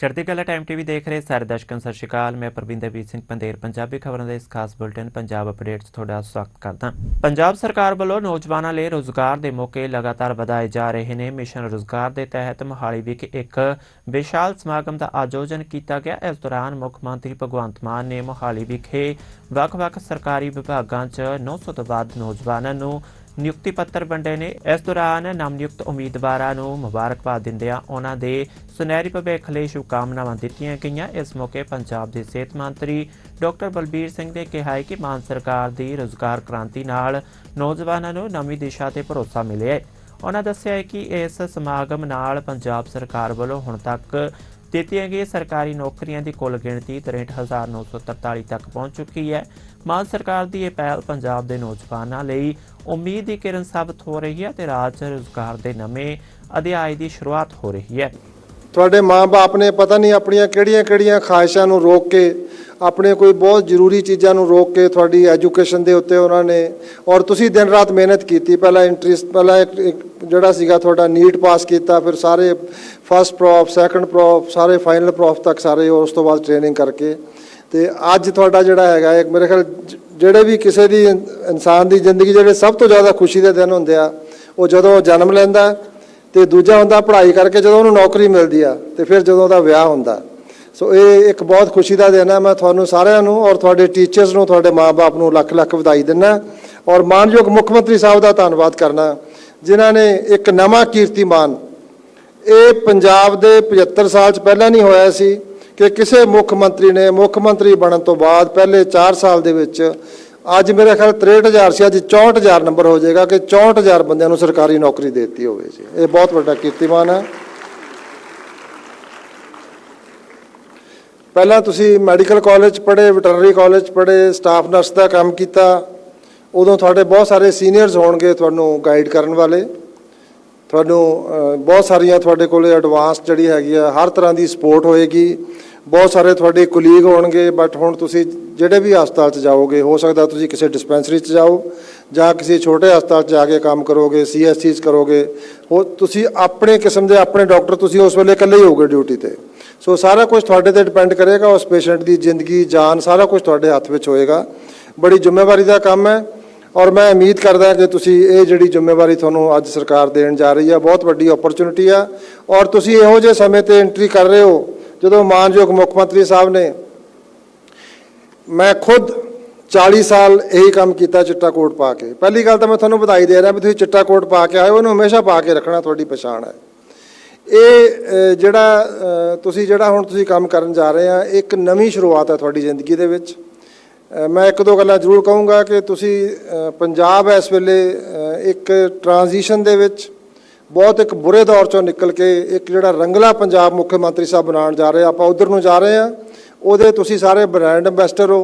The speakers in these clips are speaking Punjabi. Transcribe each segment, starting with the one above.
ਚੜ੍ਹਦੀ ਕਲਾ ਟਾਈਮ ਟੀਵੀ ਦੇਖ ਰਹੇ ਸਾਰੇ ਦਰਸ਼ਕਾਂ ਸਤਿ ਸ਼੍ਰੀ ਅਕਾਲ। ਮੈਂ ਪ੍ਰਵਿੰਦਰਵੀਰ ਸਿੰਘ ਪੰਦੇਰ, ਪੰਜਾਬੀ ਖਬਰਾਂ ਦੇ ਇਸ ਖਾਸ ਬੁਲੇਟਿਨ ਪੰਜਾਬ ਅਪਡੇਟਸ ਤੁਹਾਡਾ ਸਵਾਗਤ ਕਰਦਾ ਪੰਜਾਬ ਸਰਕਾਰ ਵੱਲੋਂ ਨੌਜਵਾਨਾਂ ਲਈ ਰੋਜ਼ਗਾਰ ਦੇ ਮੌਕੇ ਲਗਾਤਾਰ ਵਧਾਏ ਜਾ ਰਹੇ ਨੇ। ਮਿਸ਼ਨ ਰੋਜ਼ਗਾਰ ਦੇ ਤਹਿਤ ਮੋਹਾਲੀ ਵਿਖੇ ਇੱਕ ਵਿਸ਼ਾਲ ਸਮਾਗਮ ਦਾ ਆਯੋਜਨ ਕੀਤਾ ਗਿਆ। ਇਸ ਦੌਰਾਨ ਮੁੱਖ ਮੰਤਰੀ ਭਗਵੰਤ ਮਾਨ ਨੇ ਮੋਹਾਲੀ ਵਿਖੇ ਵੱਖ-ਵੱਖ ਸਰਕਾਰੀ ਵਿਭਾਗਾਂ 'ਚ 900 ਤੋਂ ਵੱਧ ਨੌਜਵਾਨਾਂ ਨੂੰ ਨਿਯੁਕਤੀ ਪੱਤਰ ਵੰਡੇ ਨੇ। ਇਸ ਦੌਰਾਨ ਨਵਨਿਯੁਕਤ ਉਮੀਦਵਾਰਾਂ ਨੂੰ ਮੁਬਾਰਕਬਾਦ ਦਿੰਦਿਆਂ ਉਹਨਾਂ ਦੇ ਸੁਨਹਿਰੀ ਭਵਿੱਖ ਲਈ ਸ਼ੁਭਕਾਮਨਾਵਾਂ ਦਿੱਤੀਆਂ ਗਈਆਂ। ਇਸ ਮੌਕੇ ਪੰਜਾਬ ਦੇ ਸਿਹਤ ਮੰਤਰੀ ਡਾਕਟਰ ਬਲਬੀਰ ਸਿੰਘ ਨੇ ਕਿਹਾ ਹੈ ਕਿ ਮਾਨ ਸਰਕਾਰ ਦੀ ਰੋਜ਼ਗਾਰ ਕ੍ਰਾਂਤੀ ਨਾਲ ਨੌਜਵਾਨਾਂ ਨੂੰ ਨਵੀਂ ਦਿਸ਼ਾ ਤੇ ਭਰੋਸਾ ਮਿਲਿਆ ਹੈ। ਉਹਨਾਂ ਦੱਸਿਆ ਹੈ ਕਿ ਇਸ ਸਮਾਗਮ ਨਾਲ ਪੰਜਾਬ ਸਰਕਾਰ ਵੱਲੋਂ ਹੁਣ ਤੱਕ ਦਿੱਤੀਆਂ ਗਈਆਂ ਸਰਕਾਰੀ ਨੌਕਰੀਆਂ ਦੀ ਕੁੱਲ ਗਿਣਤੀ 63943 ਤੱਕ ਪਹੁੰਚ ਚੁੱਕੀ ਹੈ। ਮਾਨ ਸਰਕਾਰ ਦੀ ਇਹ ਪਹਿਲ ਪੰਜਾਬ ਦੇ ਨੌਜਵਾਨਾਂ ਲਈ ਉਮੀਦ ਦੀ ਕਿਰਨ ਸਾਬਤ ਹੋ ਰਹੀ ਹੈ ਤੇ ਰਾਜ 'ਚ ਰੁਜ਼ਗਾਰ ਦੇ ਨਵੇਂ ਅਧਿਆਇ ਦੀ ਸ਼ੁਰੂਆਤ ਹੋ ਰਹੀ ਹੈ। ਤੁਹਾਡੇ ਮਾਪੇ ਨੇ ਪਤਾ ਨਹੀਂ ਆਪਣੀਆਂ ਕਿਹੜੀਆਂ-ਕਿਹੜੀਆਂ ਖਾਹਿਸ਼ਾਂ ਨੂੰ ਰੋਕ ਕੇ, ਆਪਣੇ ਕੋਈ ਬਹੁਤ ਜ਼ਰੂਰੀ ਚੀਜ਼ਾਂ ਨੂੰ ਰੋਕ ਕੇ ਤੁਹਾਡੀ ਐਜੂਕੇਸ਼ਨ ਦੇ ਉੱਤੇ ਉਹਨਾਂ ਨੇ, ਔਰ ਤੁਸੀਂ ਦਿਨ ਰਾਤ ਮਿਹਨਤ ਕੀਤੀ। ਪਹਿਲਾਂ ਇੰਟਰਸਟ ਪਹਿਲਾਂ ਇੱਕ ਜਿਹੜਾ ਸੀਗਾ ਤੁਹਾਡਾ ਨੀਟ ਪਾਸ ਕੀਤਾ, ਫਿਰ ਸਾਰੇ ਫਸਟ ਪ੍ਰੋਪ ਸੈਕੰਡ ਪ੍ਰੋਪ ਸਾਰੇ ਫਾਈਨਲ ਪ੍ਰੋਪ ਤੱਕ ਸਾਰੇ ਉਸ ਤੋਂ ਬਾਅਦ ਟ੍ਰੇਨਿੰਗ ਕਰਕੇ। ਤੇ ਅੱਜ ਤੁਹਾਡਾ ਜਿਹੜਾ ਹੈਗਾ, ਇੱਕ ਮੇਰੇ ਖਿਆਲ ਜਿਹੜੇ ਵੀ ਕਿਸੇ ਦੀ ਇਨਸਾਨ ਦੀ ਜ਼ਿੰਦਗੀ, ਜਿਹੜੇ ਸਭ ਤੋਂ ਜ਼ਿਆਦਾ ਖੁਸ਼ੀ ਦੇ ਦਿਨ ਹੁੰਦੇ ਆ, ਉਹ ਜਦੋਂ ਜਨਮ ਲੈਂਦਾ ਤੇ ਦੂਜਾ ਹੁੰਦਾ ਪੜ੍ਹਾਈ ਕਰਕੇ ਜਦੋਂ ਉਹਨੂੰ ਨੌਕਰੀ ਮਿਲਦੀ ਆ, ਤੇ ਫਿਰ ਜਦੋਂ ਉਹਦਾ ਵਿਆਹ ਹੁੰਦਾ। ਸੋ ਇਹ ਇੱਕ ਬਹੁਤ ਖੁਸ਼ੀ ਦਾ ਦਿਨ ਹੈ ਮੈਂ ਤੁਹਾਨੂੰ ਸਾਰਿਆਂ ਨੂੰ ਔਰ ਤੁਹਾਡੇ ਟੀਚਰਸ ਨੂੰ, ਤੁਹਾਡੇ ਮਾਪੇ ਨੂੰ ਲੱਖ ਲੱਖ ਵਧਾਈ ਦਿੰਦਾ ਔਰ ਮਾਨਯੋਗ ਮੁੱਖ ਮੰਤਰੀ ਸਾਹਿਬ ਦਾ ਧੰਨਵਾਦ ਕਰਨਾ ਜਿਨ੍ਹਾਂ ਨੇ ਇੱਕ ਨਵਾਂ ਕੀਰਤੀਮਾਨ, ਇਹ ਪੰਜਾਬ ਦੇ 75 ਸਾਲ ਚ ਪਹਿਲਾਂ ਨਹੀਂ ਹੋਇਆ ਸੀ ਕਿ ਕਿਸੇ ਮੁੱਖ ਮੰਤਰੀ ਨੇ ਮੁੱਖ ਮੰਤਰੀ ਬਣਨ ਤੋਂ ਬਾਅਦ ਪਹਿਲੇ 4 ਸਾਲ ਦੇ ਵਿੱਚ ਅੱਜ ਮੇਰੇ ਖਿਆਲ 63000 ਸੀ, ਅੱਜ 64000 ਨੰਬਰ ਹੋ ਜਾਏਗਾ ਕਿ 64000 ਬੰਦਿਆਂ ਨੂੰ ਸਰਕਾਰੀ ਨੌਕਰੀ ਦੇ ਦਿੱਤੀ ਹੋਵੇ ਜੀ। ਇਹ ਬਹੁਤ ਵੱਡਾ ਕੀਰਤੀਮਾਨ ਹੈ। ਪਹਿਲਾਂ ਤੁਸੀਂ ਮੈਡੀਕਲ ਕਾਲਜ ਪੜ੍ਹੇ, ਵੈਟਰਨਰੀ ਕਾਲਜ ਪੜ੍ਹੇ, ਸਟਾਫ ਨਰਸ ਦਾ ਕੰਮ ਕੀਤਾ, ਉਦੋਂ ਤੁਹਾਡੇ ਬਹੁਤ ਸਾਰੇ ਸੀਨੀਅਰਸ ਹੋਣਗੇ ਤੁਹਾਨੂੰ ਗਾਈਡ ਕਰਨ ਵਾਲੇ। ਤੁਹਾਨੂੰ ਬਹੁਤ ਸਾਰੀਆਂ ਤੁਹਾਡੇ ਕੋਲੇ ਐਡਵਾਂਸ ਜਿਹੜੀ ਹੈਗੀ ਆ, ਹਰ ਤਰ੍ਹਾਂ ਦੀ ਸਪੋਰਟ ਹੋਏਗੀ। ਬਹੁਤ ਸਾਰੇ ਤੁਹਾਡੇ ਕੁਲੀਗ ਹੋਣਗੇ ਬਟ ਹੁਣ ਤੁਸੀਂ ਜਿਹੜੇ ਵੀ ਹਸਪਤਾਲ 'ਚ ਜਾਓਗੇ, ਹੋ ਸਕਦਾ ਤੁਸੀਂ ਕਿਸੇ ਡਿਸਪੈਂਸਰੀ 'ਚ ਜਾਓ, ਜਾਂ ਕਿਸੇ ਛੋਟੇ ਹਸਪਤਾਲ 'ਚ ਜਾ ਕੇ ਕੰਮ ਕਰੋਗੇ ਸੀਐਸਸੀ 'ਚ ਕਰੋਗੇ ਹੋ ਤੁਸੀਂ ਆਪਣੇ ਕਿਸਮ ਦੇ ਆਪਣੇ ਡਾਕਟਰ ਤੁਸੀਂ ਉਸ ਵੇਲੇ ਇਕੱਲੇ ਹੀ ਹੋਗੇ ਡਿਊਟੀ ਤੇ। ਸੋ ਸਾਰਾ ਕੁਝ ਤੁਹਾਡੇ ਤੇ ਡਿਪੈਂਡ ਕਰੇਗਾ, ਉਸ ਪੇਸ਼ੈਂਟ ਦੀ ਜ਼ਿੰਦਗੀ, ਜਾਨ, ਸਾਰਾ ਕੁਝ ਤੁਹਾਡੇ ਹੱਥ ਵਿੱਚ ਹੋਏਗਾ। ਬੜੀ ਜ਼ਿੰਮੇਵਾਰੀ ਦਾ ਕੰਮ ਹੈ, ਔਰ ਮੈਂ ਉਮੀਦ ਕਰਦਾ ਕਿ ਤੁਸੀਂ ਇਹ ਜਿਹੜੀ ਜ਼ਿੰਮੇਵਾਰੀ ਤੁਹਾਨੂੰ ਅੱਜ ਸਰਕਾਰ ਦੇਣ ਜਾ ਰਹੀ ਹੈ, ਬਹੁਤ ਵੱਡੀ ਓਪਰਚੁਨਿਟੀ ਆ, ਔਰ ਤੁਸੀਂ ਇਹੋ ਜਿਹੇ ਸਮੇਂ ਤੇ ਐਂਟਰੀ ਕਰ ਰਹੇ ਹੋ ਜਦੋਂ ਮਾਨਯੋਗ ਮੁੱਖ ਮੰਤਰੀ ਸਾਹਿਬ ਨੇ ਮੈਂ ਖੁਦ 40 ਸਾਲ ਇਹੀ ਕੰਮ ਕੀਤਾ ਚਿੱਟਾ ਕੋਟ ਪਾ ਕੇ। ਪਹਿਲੀ ਗੱਲ ਤਾਂ ਮੈਂ ਤੁਹਾਨੂੰ ਵਧਾਈ ਦੇ ਰਿਹਾ ਵੀ ਤੁਸੀਂ ਚਿੱਟਾ ਕੋਟ ਪਾ ਕੇ ਆਏ ਹੋ, ਉਹਨੂੰ ਹਮੇਸ਼ਾ ਪਾ ਕੇ ਰੱਖਣਾ ਤੁਹਾਡੀ ਪਛਾਣ ਹੈ। ਇਹ ਜਿਹੜਾ ਤੁਸੀਂ ਜਿਹੜਾ ਹੁਣ ਤੁਸੀਂ ਕੰਮ ਕਰਨ ਜਾ ਰਹੇ ਆ, ਇੱਕ ਨਵੀਂ ਸ਼ੁਰੂਆਤ ਹੈ ਤੁਹਾਡੀ ਜ਼ਿੰਦਗੀ ਦੇ ਵਿੱਚ। ਮੈਂ ਇੱਕ ਦੋ ਗੱਲਾਂ ਜ਼ਰੂਰ ਕਹੂੰਗਾ ਕਿ ਤੁਸੀਂ ਪੰਜਾਬ ਇਸ ਵੇਲੇ ਇੱਕ ਟ੍ਰਾਂਜੀਸ਼ਨ ਦੇ ਵਿੱਚ ਬਹੁਤ ਇੱਕ ਬੁਰੇ ਦੌਰ ਚੋਂ ਨਿਕਲ ਕੇ ਇੱਕ ਜਿਹੜਾ ਰੰਗਲਾ ਪੰਜਾਬ ਮੁੱਖ ਮੰਤਰੀ ਸਾਹਿਬ ਬਣਾਉਣ ਜਾ ਰਹੇ ਆਪਾਂ ਉਧਰ ਨੂੰ ਜਾ ਰਹੇ ਆ। ਉਹਦੇ ਤੁਸੀਂ ਸਾਰੇ ਬ੍ਰਾਂਡ ਐਂਬੈਸਡਰ ਹੋ।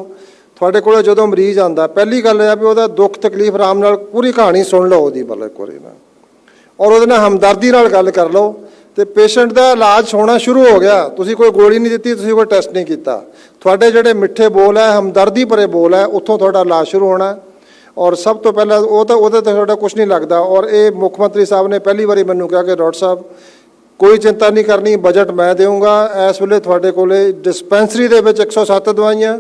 ਤੁਹਾਡੇ ਕੋਲ ਜਦੋਂ ਮਰੀਜ਼ ਆਂਦਾ ਪਹਿਲੀ ਗੱਲ ਇਹ ਆ ਵੀ ਉਹਦਾ ਦੁੱਖ ਤਕਲੀਫ ਆਰਾਮ ਨਾਲ ਪੂਰੀ ਕਹਾਣੀ ਸੁਣ ਲਓ ਉਹਦੀ ਮਤਲਬ ਇੱਕ ਵਾਰੀ ਨਾ ਔਰ ਉਹਦੇ ਨਾਲ ਹਮਦਰਦੀ ਨਾਲ ਗੱਲ ਕਰ ਲਓ, ਤੇ ਪੇਸ਼ੈਂਟ ਦਾ ਇਲਾਜ ਹੋਣਾ ਸ਼ੁਰੂ ਹੋ ਗਿਆ। ਤੁਸੀਂ ਕੋਈ ਗੋਲੀ ਨਹੀਂ ਦਿੱਤੀ, ਤੁਸੀਂ ਕੋਈ ਟੈਸਟ ਨਹੀਂ ਕੀਤਾ। ਤੁਹਾਡੇ ਜਿਹੜੇ ਮਿੱਠੇ ਬੋਲ ਹੈ ਹਮਦਰਦੀ ਭਰੇ ਬੋਲ ਹੈ ਉੱਥੋਂ ਤੁਹਾਡਾ ਇਲਾਜ ਸ਼ੁਰੂ ਹੋਣਾ। ਔਰ ਸਭ ਤੋਂ ਪਹਿਲਾਂ ਉਹ ਤਾਂ, ਉਹਦੇ ਤੇ ਤੁਹਾਡਾ ਕੁਝ ਨਹੀਂ ਲੱਗਦਾ। ਔਰ ਇਹ ਮੁੱਖ ਮੰਤਰੀ ਸਾਹਿਬ ਨੇ ਪਹਿਲੀ ਵਾਰੀ ਮੈਨੂੰ ਕਿਹਾ ਕਿ ਡਾਕਟਰ ਸਾਹਿਬ, ਕੋਈ ਚਿੰਤਾ ਨਹੀਂ ਕਰਨੀ, ਬਜਟ ਮੈਂ ਦੇਵਾਂਗਾ ਇਸ ਵੇਲੇ ਤੁਹਾਡੇ ਕੋਲੇ ਡਿਸਪੈਂਸਰੀ ਦੇ ਵਿੱਚ 107 ਦਵਾਈਆਂ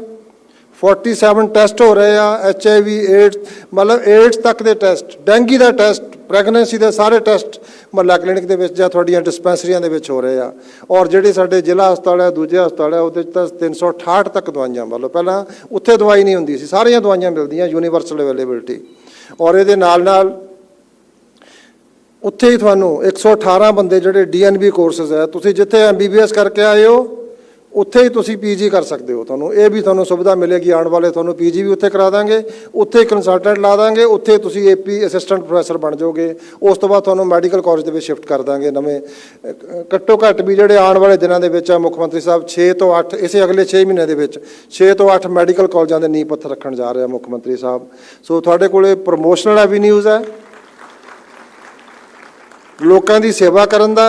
47 ਟੈਸਟ ਹੋ ਰਹੇ ਆ ਐਚ ਆਈ ਵੀ ਏਡਸ ਮਤਲਬ ਏਡਸ ਤੱਕ ਦੇ ਟੈਸਟ ਡੈਂਗੀ ਦਾ ਟੈਸਟ ਪ੍ਰੈਗਨੈਂਸੀ ਦੇ ਸਾਰੇ ਟੈਸਟ ਮਹੱਲਾ ਕਲੀਨਿਕ ਦੇ ਵਿੱਚ ਜਾਂ ਤੁਹਾਡੀਆਂ ਡਿਸਪੈਂਸਰੀਆਂ ਦੇ ਵਿੱਚ ਹੋ ਰਹੇ ਆ। ਔਰ ਜਿਹੜੇ ਸਾਡੇ ਜ਼ਿਲ੍ਹਾ ਹਸਪਤਾਲ ਹੈ, ਦੂਜੇ ਹਸਪਤਾਲ ਹੈ, ਉਹਦੇ 'ਚ ਤਾਂ 368 ਤੱਕ ਦਵਾਈਆਂ ਮਤਲਬ ਪਹਿਲਾਂ ਉੱਥੇ ਦਵਾਈ ਨਹੀਂ ਹੁੰਦੀ ਸੀ, ਸਾਰੀਆਂ ਦਵਾਈਆਂ ਮਿਲਦੀਆਂ ਯੂਨੀਵਰਸਲ ਅਵੇਲੇਬਿਲਟੀ ਔਰ ਇਹਦੇ ਨਾਲ ਨਾਲ ਉੱਥੇ ਹੀ ਤੁਹਾਨੂੰ 118 ਬੰਦੇ ਜਿਹੜੇ ਡੀਐਨਬੀ ਕੋਰਸਸ ਹੈ, ਤੁਸੀਂ ਜਿੱਥੇ ਐਮਬੀਬੀਐਸ ਕਰਕੇ ਆਏ ਹੋ ਉੱਥੇ ਹੀ ਤੁਸੀਂ ਪੀਜੀ ਕਰ ਸਕਦੇ ਹੋ ਤੁਹਾਨੂੰ। ਇਹ ਵੀ ਤੁਹਾਨੂੰ ਸੁਵਿਧਾ ਮਿਲੇਗੀ, ਆਉਣ ਵਾਲੇ ਤੁਹਾਨੂੰ ਪੀਜੀ ਵੀ ਉੱਥੇ ਕਰਾ ਦਾਂਗੇ। ਉੱਥੇ ਕੰਸਲਟੈਂਟ ਲਾ ਦਾਂਗੇ, ਉੱਥੇ ਤੁਸੀਂ ਏਪੀ ਅਸਿਸਟੈਂਟ ਪ੍ਰੋਫੈਸਰ ਬਣ ਜਾਓਗੇ। ਉਸ ਤੋਂ ਬਾਅਦ ਤੁਹਾਨੂੰ ਮੈਡੀਕਲ ਕਾਲਜ ਦੇ ਵਿੱਚ ਸ਼ਿਫਟ ਕਰ ਦਾਂਗੇ ਨਵੇਂ। ਘੱਟੋ ਘੱਟ ਵੀ ਜਿਹੜੇ ਆਉਣ ਵਾਲੇ ਦਿਨਾਂ ਦੇ ਵਿੱਚ ਆ, ਮੁੱਖ ਮੰਤਰੀ ਸਾਹਿਬ 6 ਤੋਂ 8 ਇਸੇ ਅਗਲੇ 6 ਮਹੀਨੇ ਦੇ ਵਿੱਚ 6 ਤੋਂ 8 ਮੈਡੀਕਲ ਕਾਲਜਾਂ ਦੇ ਨੀਂਹ ਪੱਥਰ ਰੱਖਣ ਜਾ ਰਿਹਾ ਮੁੱਖ ਮੰਤਰੀ ਸਾਹਿਬ। ਸੋ ਤੁਹਾਡੇ ਕੋਲੇ ਪ੍ਰਮੋਸ਼ਨਲ ਐਵੀਨਿਊਜ਼ ਹੈ। ਲੋਕਾਂ ਦੀ ਸੇਵਾ ਕਰਨ ਦਾ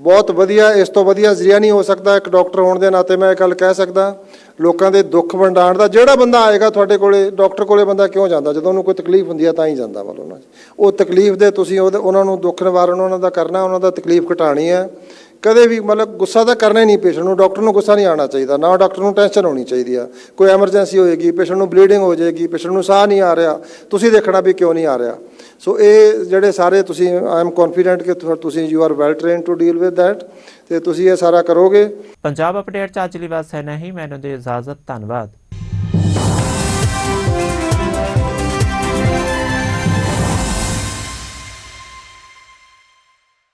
ਬਹੁਤ ਵਧੀਆ, ਇਸ ਤੋਂ ਵਧੀਆ ਜ਼ਰੀਆ ਨਹੀਂ ਹੋ ਸਕਦਾ ਇੱਕ ਡਾਕਟਰ ਹੋਣ ਦੇ ਨਾਤੇ ਮੈਂ ਇਹ ਗੱਲ ਕਹਿ ਸਕਦਾ। ਲੋਕਾਂ ਦੇ ਦੁੱਖ ਵੰਡਾਉਣ ਦਾ, ਜਿਹੜਾ ਬੰਦਾ ਆਏਗਾ ਤੁਹਾਡੇ ਕੋਲੇ, ਡਾਕਟਰ ਕੋਲੇ ਬੰਦਾ ਕਿਉਂ ਜਾਂਦਾ? ਜਦੋਂ ਉਹਨੂੰ ਕੋਈ ਤਕਲੀਫ ਹੁੰਦੀ ਆ ਤਾਂ ਹੀ ਜਾਂਦਾ ਮਤਲਬ ਉਹਨਾਂ ਉਹ ਤਕਲੀਫ ਦੇ ਤੁਸੀਂ ਉਹਦੇ- ਉਹਨਾਂ ਨੂੰ ਦੁੱਖ ਨਿਵਾਰਨ ਉਹਨਾਂ ਦਾ ਕਰਨਾ, ਉਹਨਾਂ ਦਾ ਤਕਲੀਫ ਘਟਾਣੀ ਹੈ ਕਦੇ ਵੀ ਮਤਲਬ ਗੁੱਸਾ ਤਾਂ ਕਰਨਾ ਹੀ ਨਹੀਂ ਪੇਸ਼ੈਂਟ ਨੂੰ, ਡਾਕਟਰ ਨੂੰ ਗੁੱਸਾ ਨਹੀਂ ਆਉਣਾ ਚਾਹੀਦਾ, ਨਾ ਡਾਕਟਰ ਨੂੰ ਟੈਨਸ਼ਨ ਹੋਣੀ ਚਾਹੀਦੀ ਆ। ਕੋਈ ਐਮਰਜੈਂਸੀ ਹੋਏਗੀ, ਪੇਸ਼ੈਂਟ ਨੂੰ ਬਲੀਡਿੰਗ ਹੋ ਜਾਏਗੀ, ਪੇਸ਼ੈਂਟ ਨੂੰ ਸਾਹ ਨਹੀਂ ਆ ਰਿਹਾ। ਤੁਸੀਂ ਦੇਖਣਾ ਵੀ ਕਿਉਂ ਨਹੀਂ ਆ ਰਿਹਾ। ਸੋ ਇਹ ਜਿਹੜੇ ਸਾਰੇ ਤੁਸੀਂ ਆਈ ਐਮ ਕੌਨਫੀਡੈਂਟ ਕਿ ਤੁਸੀਂ you are well trained to deal with that ਤੇ ਤੁਸੀਂ ਇਹ ਸਾਰਾ ਕਰੋਗੇ। ਪੰਜਾਬ ਅਪਡੇਟ ਚ ਅੱਜ ਲਈ ਬਸ ਹੈ। ਨਹੀਂ ਮੈਨੂੰ ਦੇ ਇਜਾਜ਼ਤ, ਧੰਨਵਾਦ।